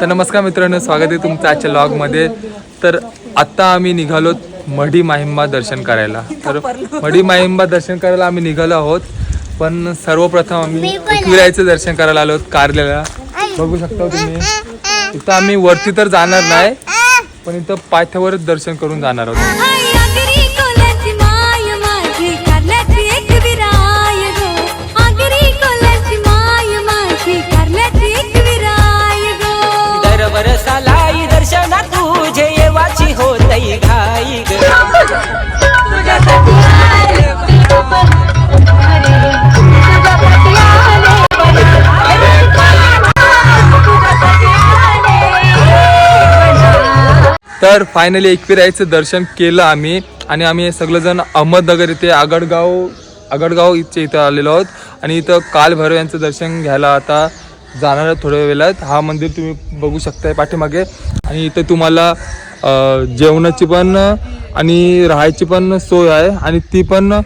तर नमस्कार मित्रांनो स्वागत आहे तुमचं आजच्या लॉगमध्ये तर आत्ता आम्ही निघालो मढी माहिंबा दर्शन करायला. तर मढी माहिंबा दर्शन करायला आम्ही निघालो आहोत पण सर्वप्रथम आम्ही एकविरायचं दर्शन करायला आलो आहोत कारल्याला. बघू शकता तुम्ही. इथं आम्ही वरती तर जाणार नाही पण इथं पायथ्यावरच दर्शन करून जाणार आहोत. तर फायनली एकविरायचं दर्शन केलं आम्ही. आणि आम्ही सगळेजण अहमदनगर इथे आगडगाव आगडगाव इथे इथं आलेलो आहोत. आणि इथं काल भैरव यांचं दर्शन घ्यायला आता जाणार थोड्या वेळात. हा मंदिर तुम्ही बघू शकताय पाठीमागे. आणि इथं तुम्हाला जेवणाची पण आणि राहायची पण सोय आहे. आणि ती पण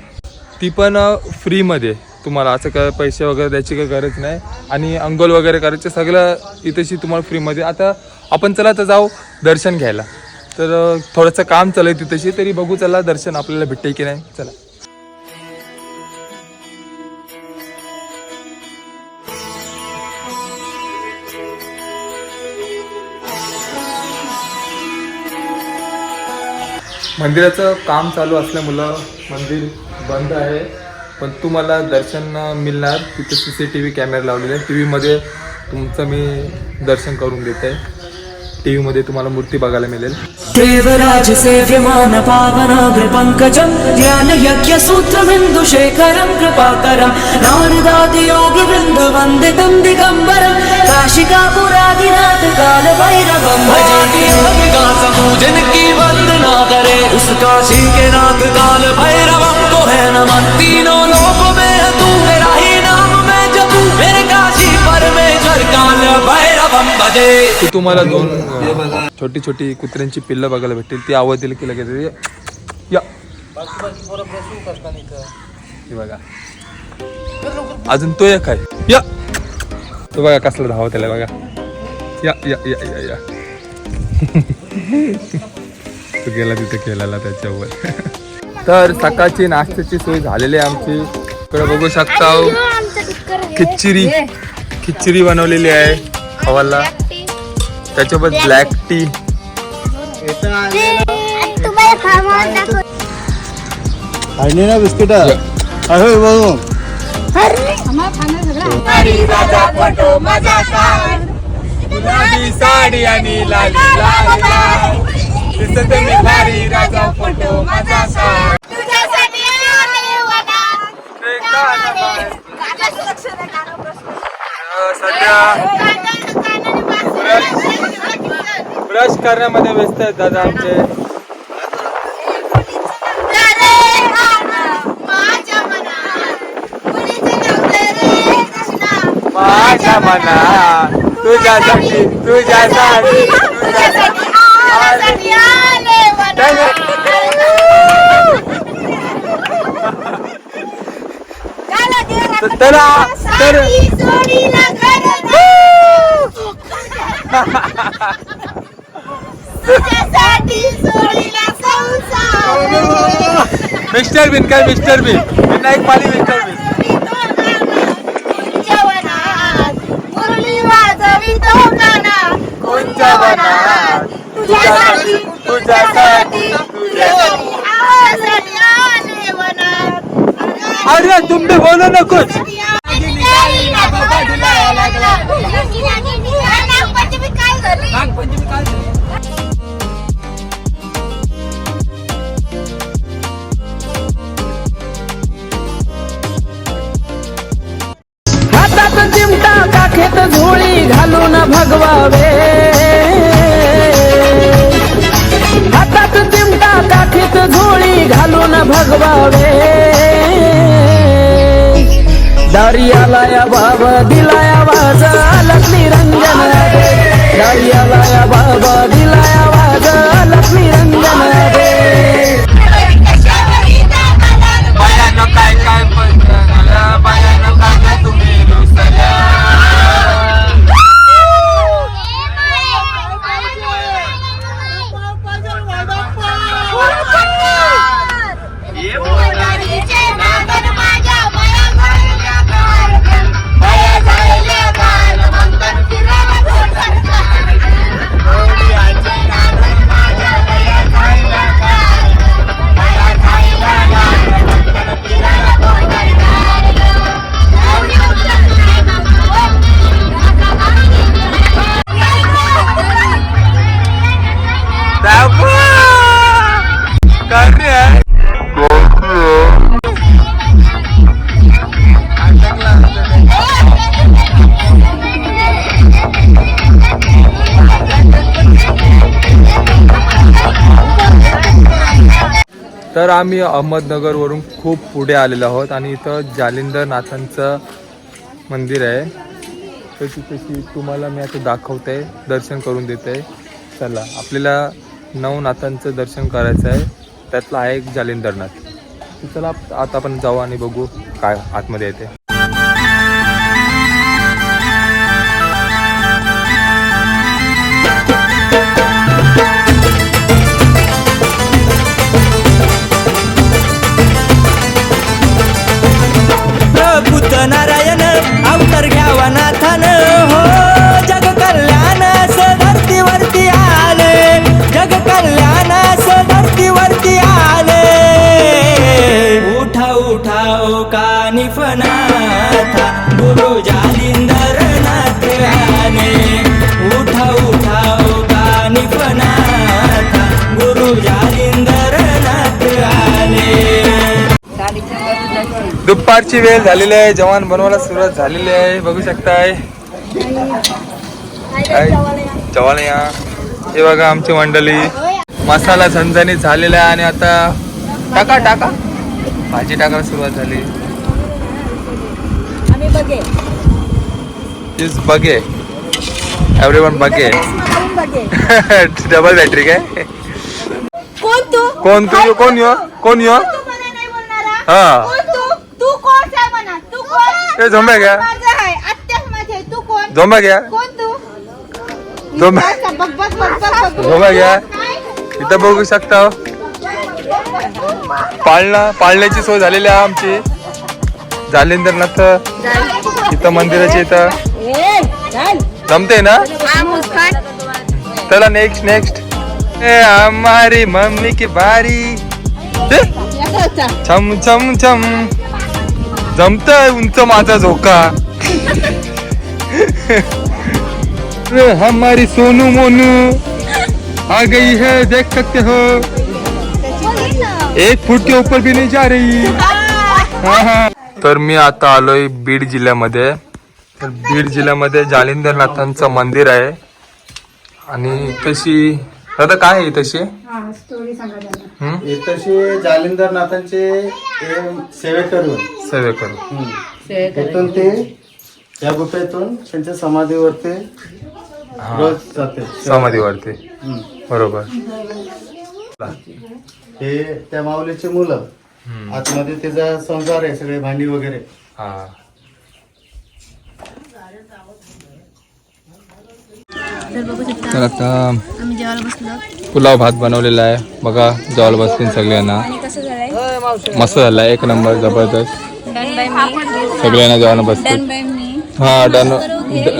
ती पण फ्रीमध्ये तुम्हाला असं काय पैसे वगैरे द्यायची काही गरज नाही. आणि अंघोळ वगैरे करायचे सगळं इथेशी तुम्हाला फ्रीमध्ये आता आपण चला तर जाऊ दर्शन घ्यायला. तर थोडंसं काम चालू आहे तिथेशी तरी बघू चला दर्शन आपल्याला भेटते की नाही. चला. मंदिराचं काम चालू असल्यामुळं मंदिर बंद आहे. पण तुम्हाला दर्शन मिळणार. तिथं C C T V camera लावलेला आहे टी व्हीमध्ये तुमचं मी दर्शन करून देत आहे टी व्हीमध्ये तुम्हाला मूर्ती बघायला मिळेल. देवराज सेव्यमान पावनाग्र पंकजं ध्यान यज्ञ सूत्रबिन्दुशेखरं कृपाकरं नारदादि योगि वृन्द वन्दितं दिगम्बरं काशिकापुरादिनाथ कालभैरवं भजे। योगिका समूजन की वंदना करे। उस काशी के नाथ काल भैरवं को है नमन। तीनों तुम्हाला दोन छोटी छोटी कुत्र्यांची पिल्लं बघायला भेटतील. ती आवाज दिली की लगेच ये. या. बघा. अजून तो एक आहे. या. तो बघा कसला धाव त्याला बघा. या या या या या. तो गेला तिथे केलेला त्याच्यावर. तर सकाळची नाश्त्याची सोय झालेली आहे आमची. इकडे बघू शकता. खिचडी खिचडी बनवलेली आहे. हवाला. त्याच्यासोबत ब्लॅक टी आणि ना बिस्किट. बघू साडी आणि लाली राजा फोटो माझा तुझ्यासाठी. सध्या. ब्रश करण्यामध्ये व्यस्त आहेत दादा आमचे. माझ्या मना तुझ्यासाठी तुझ्यासाठी तुझ्यासाठी आल्यासाठी तर. मिस्टर बिन काय mister Bean Vinayak Pali mister Bean तुझ्यासाठी तुझ्यासाठी. अरे तुम भी बोलो ना कुछ नागपंचमी काय झाली हातात चिमटा काखेत झोळी घालून भगवावे. हातात चिमटा काखेत झोळी घालून भगवावे. दारियाला या बाबा दिलाया वाज लक्ष्मी रंजन दारियाला या बाबा दिलाया वाज लक्ष्मी रंजन रे बायानं काय काय पण तर आम्ही अहमदनगरवरून खूप पुढे आलेलो आहोत आणि इथं जालिंदरनाथांचं मंदिर आहे. तर तशी तुम्हाला मी आता दाखवते दर्शन करून देते. चला आपल्याला नऊ नाथांचं दर्शन करायचं आहे. त्यातला आहे एक जालिंदरनाथ. चला आता आपण जाऊ आणि बघू काय आतमध्ये येते. नारायण अवतर घ्यावा नाथान. दुपारची वेळ झालेली आहे. जेवण बनवायला सुरुवात झालेली आहे. बघू शकताय. जेवायला या. हे बघा आमची मंडळी. मसाला झणझणीत झालेला आहे आणि आता टाका टाका. भाजी टाकायला सुरुवात झाली. बघे. एव्हरी वन बघे. डबल बॅटरी काय? कोण तू? कोण तू? कोण यो? कोण यो? हा कोण तू तू कोण आहे म्हणा तू कोण ए, झोंब्या घ्या. माझं आहे आत्याच माझे आहे. तू कोण झोंबा घ्या कोण तू झोंबा बघ बघ बघ बघ बघ बघ झोंबा घ्या? इथं बघू शकता पाळणा पाळण्याची सोय झालेली आहे आमची जालिंदरनाथ इथं मंदिराची इथं. जमते ना. चला नेक्स्ट नेक्स्ट ए हमारी मम्मी की बारी. छम छम छम जमतय उंच माझा झोका. हमारी सोनू मोनू. आ गई है देख सकते हो. एक फूट के ऊपर भी नहीं जा रही. हा, हा. तर मी आता आलोय बीड जिल्ह्यामध्ये. तर बीड जिल्ह्यामध्ये जालिंदरनाथांचं मंदिर आहे. आणि तशी दादा काय आहे? हे तसे जालिंदर नाथांचे हे सेवेकरू सेवेकरू तिथून ते या गुफेतून त्यांच्या समाधीवरती रोज जाते. समाधीवरती. हम्म. बरोबर. हे त्या माऊलीची मुलं. हम्म. आतमध्ये त्याचा संसार आहे सगळे भांडी वगैरे. हा. तर आता आम्ही जेवायला बसलो. पुलाव भात बनवलेला आहे. बघा जेवायला बसतील सगळ्यांना. आणि कसं झालंय? मस्त झाला एक नंबर जबरदस्त. डन बाय मी. सगळ्यांना जेवायला बसतील. डन बाय मी. हा डन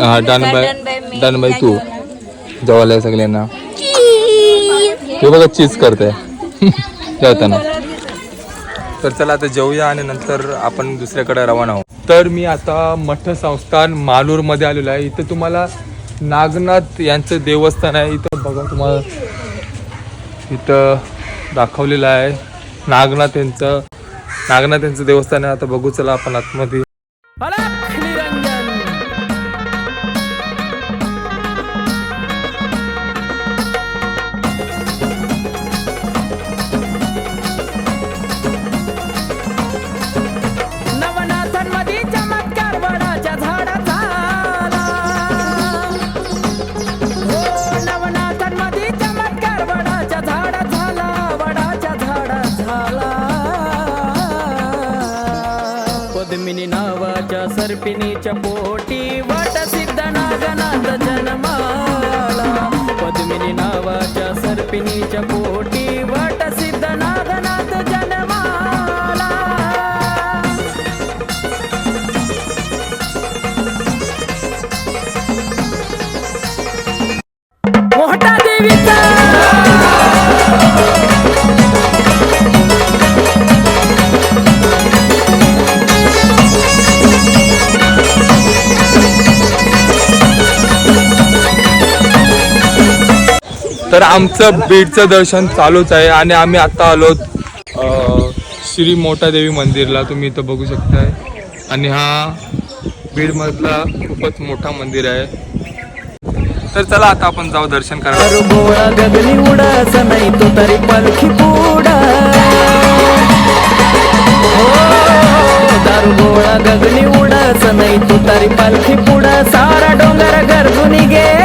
हा डन बाय डन बाय तू. जेवायला. सगळ्यांना. हे बघा चीज करते जेवताना. तर चला आता जेवूया आणि नंतर आपण दुसऱ्याकडे रवाना होऊ. तर मी आता मठ संस्थान मालूरमध्ये आलेलो आहे. इथं तुम्हाला नागनाथ यांचं देवस्थान आहे. इथं बघा तुम्हाला. इथं दाखवलेलं आहे. नागनाथ यांचं नागनाथ यांचं देवस्थान आहे. आता बघू चला आपण आतमध्ये. पद्मिनी नावाच्या सर्पिणीच्या पोटी वट सिद्ध नागनाथ जन्माला. पद्मिनी नावाच्या सर्पिणीच्या तर आमचं बीडचं दर्शन चालूच आहे आणि आम्ही आत्ता आलो श्री मोठा देवी मंदिरला. तुम्ही इथं बघू शकताय. आणि हा बीडमधला खूपच मोठा मंदिर आहे. तर चला आता आपण जाऊ दर्शन करायला. गगनी उडाच नाही तू तरी पालखी पुडा हो, नाही पालखी सारा डोंगर गर्जून गे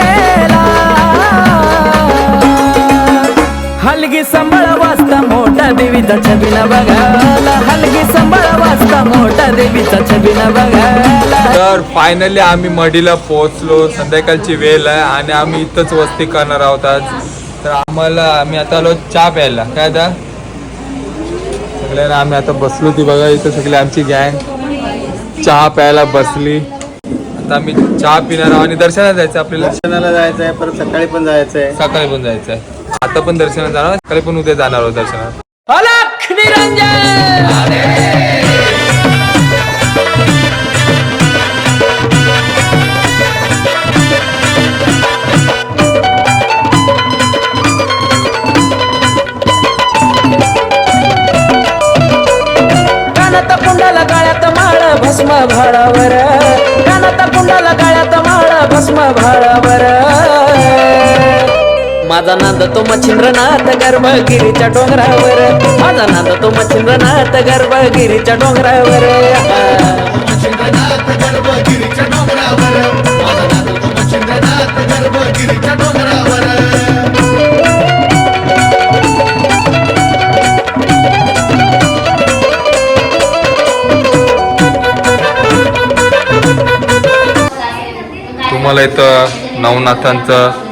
मोठा देवीचा छबिना बघायला. हलगी संबळ वाजता मोठा देवीचा छबिना बघायला. तर फायनली आम्ही मडीला पोहोचलो. संध्याकाळची वेळ आहे आणि आम्ही इथंच वस्ती करणार आहोत आज. तर आम्हाला आम्ही आता आलो चहा प्यायला. काय आता सगळ्यांना आम्ही आता बसलो ती बघा इथं सगळी आमची गँग चहा प्यायला बसली. आता आम्ही चहा पिणार आहोत आणि दर्शनात जायचं आपल्याला. दर्शनाला जायचं आहे परत सकाळी पण जायचं आहे सकाळी पण जायचं आहे आता पण दर्शनात जाणार सकाळी पण उद्या जाणार आहोत दर्शनात अलख निरंजन कानात भस्म भाडावर. कानात कुंडाला काळ्यात माळ भस्म भाडावर. माझा नांद तो मच्छिंद्रनाथ गर्भगिरीच्या डोंगरावर. माझा नांद तो मच्छिंद्रनाथ गर्भगिरीच्या डोंगरावर. तुम्हाला इथं नवनाथांचं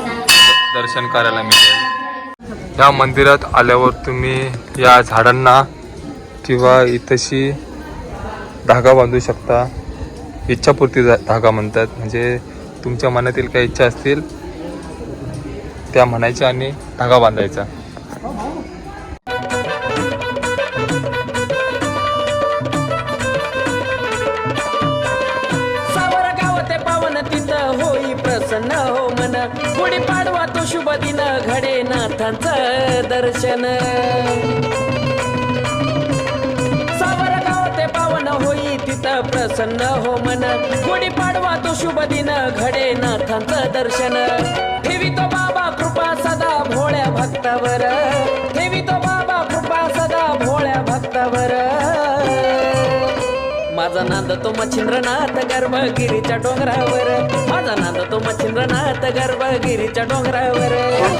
दर्शन करायला मिळेल. या मंदिरात आल्यावर तुम्ही या झाडांना किंवा इथशी धागा बांधू शकता. इच्छापूर्ती धागा म्हणतात. म्हणजे तुमच्या मनातील काही इच्छा असतील त्या म्हणायच्या आणि धागा बांधायचा. दिन घडे नाथांचं दर्शन ते पावन होई तिथं प्रसन्न हो मन. गुढी पाडवा तो शुभ दिन घडे नाथांचं दर्शन. ठेवी तो बाबा कृपा सदा भोळ्या भक्तावर. ठेवी नांद तो मच्छिंद्रनाथ गर्भगिरीच्या डोंगरावर. माझा नांद तो मच्छिंद्रनाथ गर्भगिरीच्या डोंगरावर.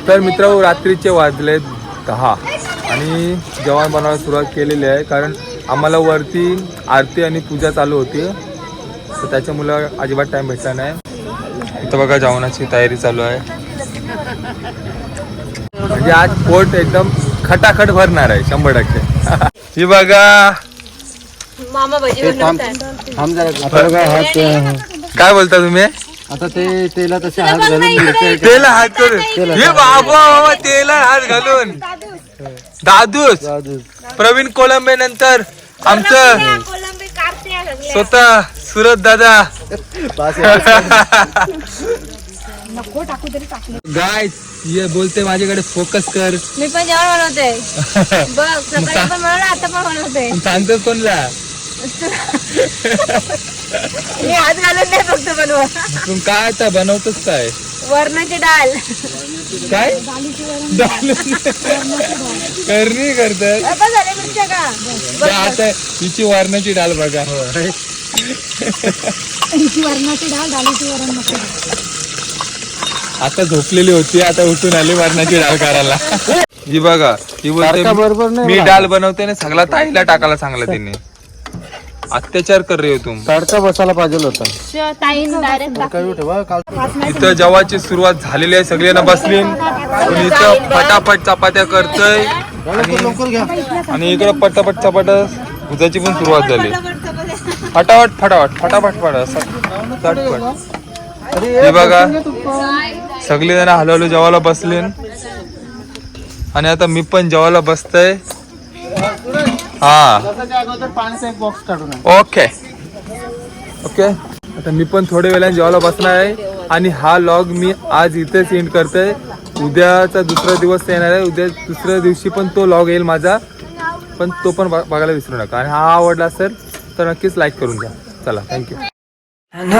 तर मित्र रात्रीचे वाजले दहा. आणि जेवण बनवायला सुरुवात केलेली आहे कारण आम्हाला वरती आरती आणि पूजा चालू होती. तर त्याच्यामुळं अजिबात टाईम भेटला नाही. इथं बघा जेवणाची तयारी चालू आहे. म्हणजे आज पोट एकदम खटाखट भरणार आहे शंभर टक्के. ही बघा मामा भजी बनवतात थांब जरा आता बघा हात काय बोलता तुम्ही? आता ते तेला तसे हात घालून मिरच्या तेला हात करून हे बाबा बाबा तेला हात घालून. दादूस. प्रवीण कोळंबे नंतर आमचं कोलंबी सगळे स्वतः सुरत दादा. गाय ये बोलते माझ्याकडे फोकस कर. मी पण जेवण बनवते. बघ सकाळी पण बनवलं आता पण बनवते. सांगतोस कोणला? मी हात घालून नाही फक्त काय आता बनवतोस काय? वरणाची डाल काय? करणी करतात आता झाले मिरच्या का? तर आता हिची वारणाची डाल बघा. आता झोपलेली होती आता उठून आली वारणाची डाळ करायला. ही बघा ही सारखा बरोबर नाही मी बघा. डाल बनवते ना सगळा ताईला टाकायला सांगला तिने. अत्याचार कर रे हो तुम. तडका बसायला पाहिजे होता. ताईन डायरेक्ट इथं जेवाची सुरुवात झालेली आहे सगळ्यांना बसली. इथं फटाफट चपात्या करतय. लवकर घ्या. आणि इकडं पटापट चपाटा भुजाची पण सुरुवात झाली. फटाफट फटाफट फटाफट फटा चटपट. हे बघा. सगळे जण हळूहळू जेवायला बसले आणि आता मी पण जेवायला बसतय. हा. त्याच्या अगोदर पाण्याचा एक बॉक्स काढून आण. ओके ओके आता मी पण थोड्या वेळाने जेवायला बसणार आहे आणि हा लॉग मी आज इथेच एंड करतोय. उद्याचा दुसरा दिवस येणार आहे. उद्या दुसऱ्या दिवशी पण तो लॉग येईल माझा. पण तो पण बघ- बघायला विसरू नका. आणि हा आवडला असेल तर नक्कीच लाईक करून द्या चला थँक्यू And